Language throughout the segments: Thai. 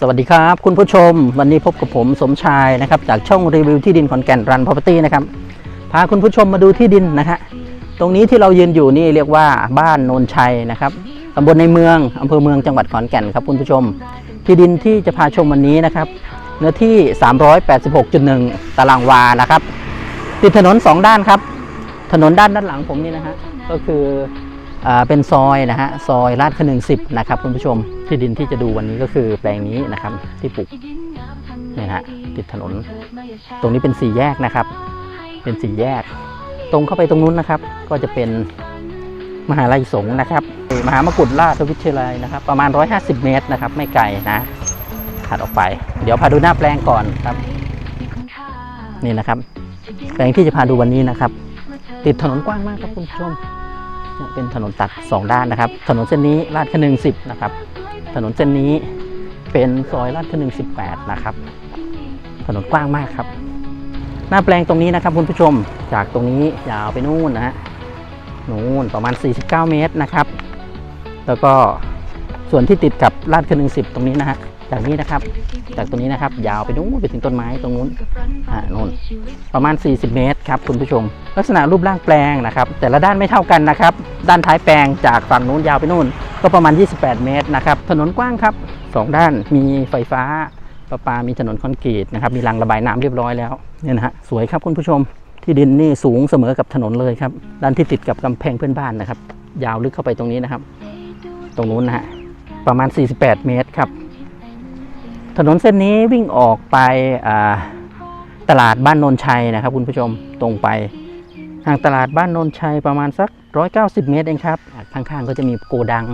สวัสดีครับ คุณผู้ชม วันนี้พบกับผมสมชายนะครับ จากช่องรีวิวที่ดินขอนแก่นรันพ r o p e r t y นะครับ พาคุณผู้ชมมาดูที่ดินนะฮะตรงนี้ที่เรายืนอยู่นี่เรียกว่าบ้านโนนชัยนะครับตำบลในเมืองอำเภอเมืองจังหวัดขอนแก่นครับคุณผู้ชม ที่ดินที่จะพาชมวันนี้นะครับ เนื้อที่ 386.1 ตารางวานะครับ ติดถนน 2 ด้านครับ ถนนด้านด้านหลังผมนี่นะฮะก็คือ เป็นซอยนะฮะซอยลาดขนึงสิบนะครับคุณผู้ชมที่ดินที่จะดูวันนี้ก็คือแปลงนี้นะครับที่ปลูกเนี่ยฮะติดถนน ตรงนี้เป็นสี่แยกนะครับ เป็นสี่แยก ตรงเข้าไปตรงนู้นนะครับ ก็จะเป็นมหาลัยสงฆ์นะครับ มหามกุฏราชวิทยาลัยนะครับ ประมาณ 150 เมตรนะครับ ไม่ไกลนะถัดออกไป เดี๋ยวพาดูหน้าแปลงก่อนครับ นี่นะครับ แปลงที่จะพาดูวันนี้นะครับ ติดถนนกว้างมากครับคุณผู้ชม เป็นถนนตัด 2 ด้านนะครับ ถนนเส้นนี้ลาดขนึง10 นะครับ ถนนเส้นนี้เป็นซอยลาดขนึง18 นะครับ ถนนกว้างมากครับ หน้าแปลงตรงนี้นะครับคุณผู้ชม จากตรงนี้ยาวไปนู่นนะฮะ นู่นประมาณ 49 เมตรนะครับ แล้วก็ส่วนที่ติดกับลาดขนึง10 ตรงนี้นะฮะ จากนี้นะครับ จากตรงนี้นะครับ ยาวไปนู่นไปถึงต้นไม้ตรงนู้นอ่านู่นประมาณ 40 เมตรครับคุณผู้ชม ลักษณะรูปร่างแปลงนะครับ แต่ละด้านไม่เท่ากันนะครับ ด้านท้ายแปลงจากฝั่งนู้นยาวไปนู่น ก็ประมาณ 28 เมตรนะครับ ถนนกว้างครับสองด้านมีไฟฟ้าประปา มีถนนคอนกรีตนะครับ มีรางระบายน้ำเรียบร้อยแล้วเนี่ยนะฮะสวยครับคุณผู้ชม ที่ดินนี่สูงเสมอกับถนนเลยครับ ด้านที่ติดกับกำแพงเพื่อนบ้านนะครับ ยาวลึกเข้าไปตรงนี้นะครับ ตรงนู้นนะฮะประมาณ 48 เมตรครับ ถนนเส้นนี้วิ่งออกไปตลาดบ้านโนนชัยนะครับ คุณผู้ชมตรงไปห่างตลาดบ้านโนนชัยประมาณสัก 190 เมตรเองครับข้างๆก็จะมีโกดัง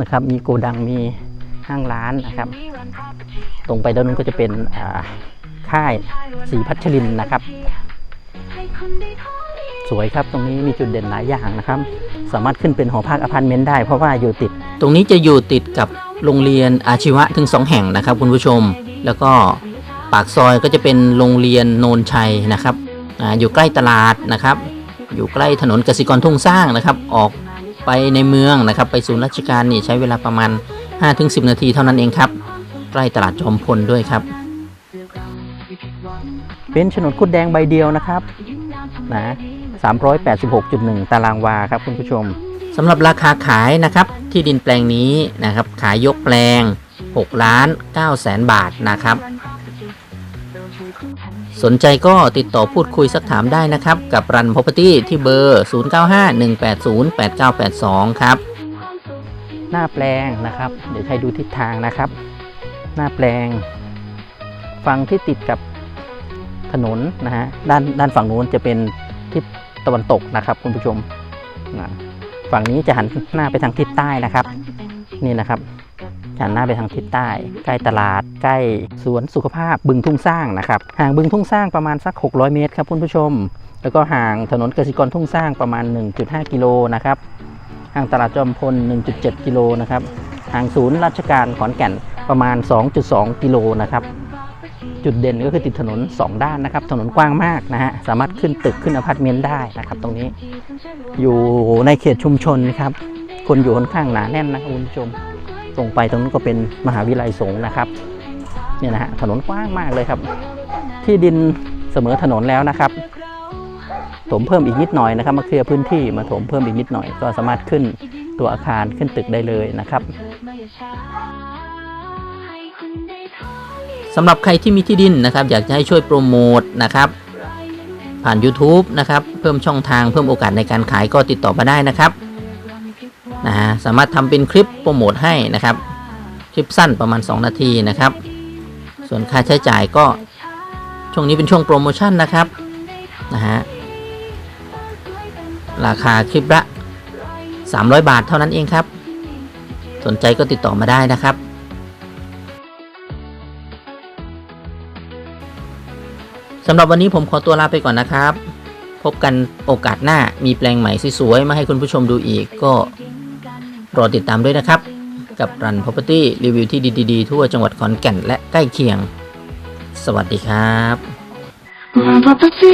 นะครับ มีโกดังมีห้างร้านนะครับ ตรงไปด้านนู้นก็จะเป็นค่ายสีพัชรินนะครับ สวยครับตรงนี้มีจุดเด่นหลายอย่างนะครับ สามารถขึ้นเป็นหอพักอพาร์ตเมนต์ได้เพราะว่าอยู่ติด ตรงนี้จะอยู่ติดกับ โรงเรียนอาชีวะถึง 2 แห่งนะครับ คุณผู้ชม แล้วก็ปากซอยก็จะเป็นโรงเรียนโนนชัยนะครับอาอยู่ใกล้ตลาดนะครับ อยู่ใกล้ถนนกสิกรทุ่งสร้างนะครับ ออกไปในเมืองนะครับ ไปศูนย์ราชการนี่ใช้เวลาประมาณ 5-10 นาทีเท่านั้นเองครับ ใกล้ตลาดจอมพลด้วยครับ เป็นโฉนดคุดแดงใบเดียวนะครับนะ386.1 ตารางวาครับคุณผู้ชม สำหรับราคาขายนะครับที่ดินแปลงนี้นะครับ ขายยกแปลง 6 ล้าน9แสนบาทนะครับ สนใจก็ติดต่อพูดคุยสักถามได้นะครับ กับรัน property ที่เบอร์ 0951808982 ครับ หน้าแปลงนะครับ เดี๋ยวใช้ดูทิศทางนะครับ หน้าแปลง ฝั่งที่ติดกับถนนนะฮะด้านด้านฝั่งนู้นจะเป็นทิศตะวันตกนะครับ คุณผู้ชมนะ ฝั่งนี้จะหันหน้าไปทางทิศใต้นะครับ นี่นะครับหันหน้าไปทางทิศใต้ ใกล้ตลาด ใกล้สวนสุขภาพบึงทุ่งสร้างนะครับห่างบึงทุ่งสร้างประมาณสัก 600 เมตรครับคุณผู้ชม แล้วก็ห่างถนนกสิกรทุ่งสร้างประมาณ 1.5 กิโลนะครับห่างตลาดจอมพล 1.7 กิโลนะครับห่างศูนย์ราชการขอนแก่นประมาณ 2.2 กิโลนะครับ จุดเด่นก็คือติดถนน 2 ด้านนะครับ ถนนกว้างมากนะฮะ สามารถขึ้นตึกขึ้นอพาร์ตเมนต์ได้นะครับ ตรงนี้ อยู่ในเขตชุมชนนะครับ คนอยู่ค่อนข้างหนาแน่นนะครับคุณผู้ชม ตรงไปตรงนั้นก็เป็นมหาวิทยาลัยสงฆ์นะครับ เนี่ยนะฮะ ถนนกว้างมากเลยครับ ที่ดินเสมอถนนแล้วนะครับ ถมเพิ่มอีกนิดหน่อยนะครับ มาเคลียร์พื้นที่มาถมเพิ่มอีกนิดหน่อย ก็สามารถขึ้นตัวอาคารขึ้นตึกได้เลยนะครับ สำหรับใครที่มีที่ดินนะครับ อยากจะให้ช่วยโปรโมทนะครับผ่าน YouTube นะครับ เพิ่มช่องทางเพิ่มโอกาสในการขายก็ติดต่อมาได้นะครับนะฮะสามารถทำเป็นคลิปโปรโมทให้นะครับ คลิปสั้นประมาณ 2 นาทีนะครับ ส่วนค่าใช้จ่ายก็ช่วงนี้เป็นช่วงโปรโมชั่นนะครับนะฮะราคาคลิปละ 300 บาทเท่านั้นเองครับ สนใจก็ติดต่อมาได้นะครับ สำหรับวันนี้ผมขอตัวลาไปก่อนนะครับ พบกันโอกาสหน้ามีแปลงใหม่สวยๆมาให้คุณผู้ชมดูอีกก็รอติดตามด้วยนะครับ กับรัน Property รีวิวที่ดีๆ ทั่วจังหวัดขอนแก่นและใกล้เคียง สวัสดีครับ property,